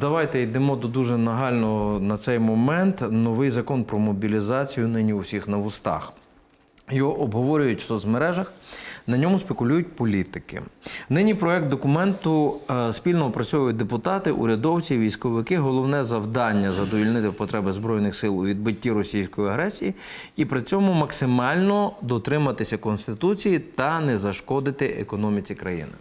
Давайте йдемо до дуже нагального на цей момент. Новий закон про мобілізацію нині у всіх на вустах. Його обговорюють в соцмережах, на ньому спекулюють політики. Нині проект документу е, спільно опрацьовують депутати, урядовці, військовики. Головне завдання задовільнити потреби збройних сил у відбитті російської агресії і при цьому максимально дотриматися конституції та не зашкодити економіці країни.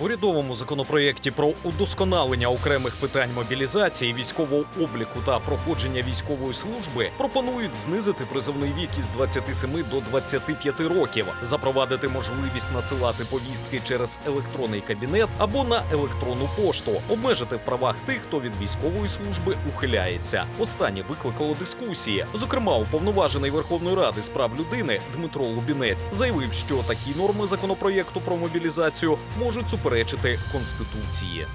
В урядовому законопроєкті про удосконалення окремих питань мобілізації, військового обліку та проходження військової служби пропонують знизити призовний вік із 27 до 25 років, запровадити можливість надсилати повістки через електронний кабінет або на електронну пошту, обмежити в правах тих, хто від військової служби ухиляється. Останнє викликало дискусії. Зокрема, уповноважений Верховної Ради з прав людини Дмитро Лубінець заявив, що такі норми законопроєкту про мобілізацію можуть суперечити конституції.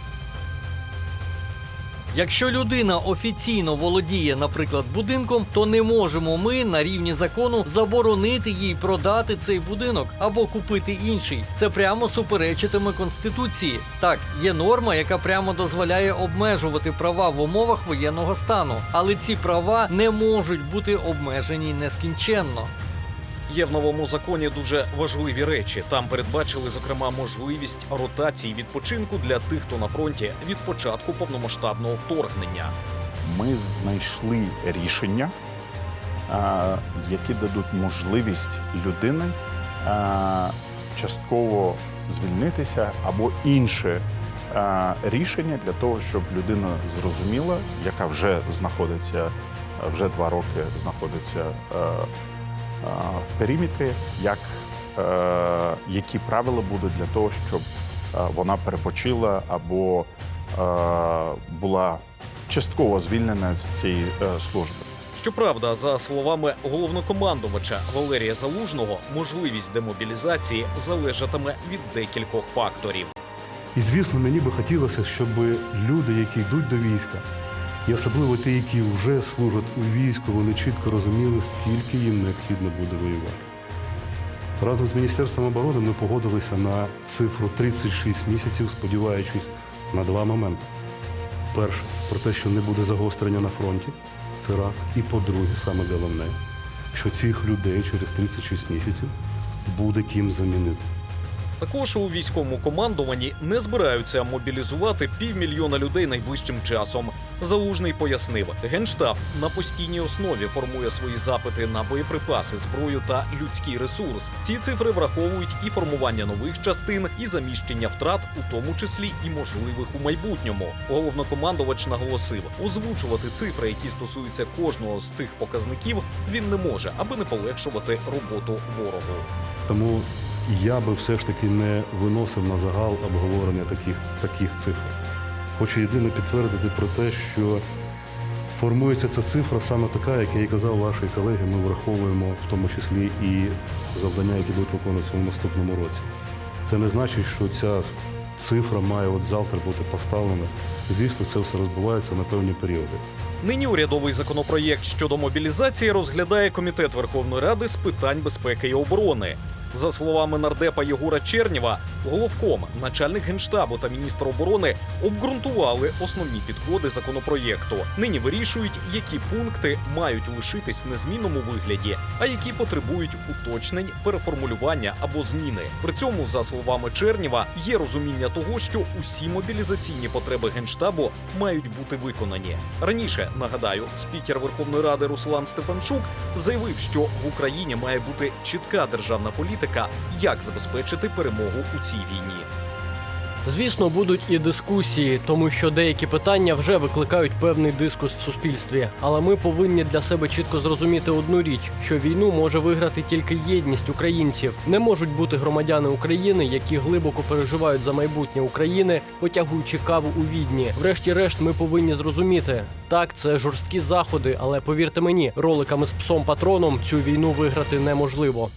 Якщо людина офіційно володіє, наприклад, будинком, то не можемо ми на рівні закону заборонити їй продати цей будинок або купити інший. Це прямо суперечитиме конституції. Так, є норма, яка прямо дозволяє обмежувати права в умовах воєнного стану, але ці права не можуть бути обмежені нескінченно. Є в новому законі дуже важливі речі. Там передбачили, зокрема, можливість ротації відпочинку для тих, хто на фронті від початку повномасштабного вторгнення. ми знайшли рішення, які дадуть можливість людини частково звільнитися або інше рішення для того, щоб людина зрозуміла, яка вже знаходиться, вже два роки знаходиться в периметрі, як, е, які правила будуть для того, щоб е, вона перепочила або е, була частково звільнена з цієї е, служби. Щоправда, за словами головнокомандувача Валерія Залужного, можливість демобілізації залежатиме від декількох факторів. І звісно, мені би хотілося, щоб люди, які йдуть до війська, і особливо ті, які вже служать у війську, вони чітко розуміли, скільки їм необхідно буде воювати. Разом з Міністерством оборони ми погодилися на цифру 36 місяців, сподіваючись на два моменти. Перше, про те, що не буде загострення на фронті, це раз. І по-друге, саме головне, що цих людей через 36 місяців буде ким замінити. Також у військовому командуванні не збираються мобілізувати півмільйона людей найближчим часом. Залужний пояснив, генштаб на постійній основі формує свої запити на боєприпаси, зброю та людський ресурс. Ці цифри враховують і формування нових частин, і заміщення втрат, у тому числі і можливих у майбутньому. Головнокомандувач наголосив, озвучувати цифри, які стосуються кожного з цих показників, він не може, аби не полегшувати роботу ворогу. Тому я би все ж таки не виносив на загал обговорення таких, таких цифр. Хочу єдине підтвердити про те, що формується ця цифра саме така, як я і казав ваші колеги, ми враховуємо в тому числі і завдання, які будуть виконуватися у наступному році. Це не значить, що ця цифра має от завтра бути поставлена. Звісно, це все розбивається на певні періоди. Нині урядовий законопроєкт щодо мобілізації розглядає комітет Верховної Ради з питань безпеки і оборони. За словами нардепа Єгора Чернєва, головком, начальник генштабу та міністр оборони обґрунтували основні підходи законопроєкту. Нині вирішують, які пункти мають лишитись в незмінному вигляді, а які потребують уточнень, переформулювання або зміни. При цьому, за словами Чернєва, є розуміння того, що усі мобілізаційні потреби генштабу мають бути виконані. Раніше нагадаю, спікер Верховної Ради Руслан Стефанчук заявив, що в Україні має бути чітка державна політика, як забезпечити перемогу у цій війні. Звісно, будуть і дискусії, тому що деякі питання вже викликають певний дискус в суспільстві. Але ми повинні для себе чітко зрозуміти одну річ: що війну може виграти тільки єдність українців. Не можуть бути громадяни України, які глибоко переживають за майбутнє України, потягуючи каву у відні. Врешті-решт, ми повинні зрозуміти. Так, це жорсткі заходи, але повірте мені, роликами з псом патроном цю війну виграти неможливо.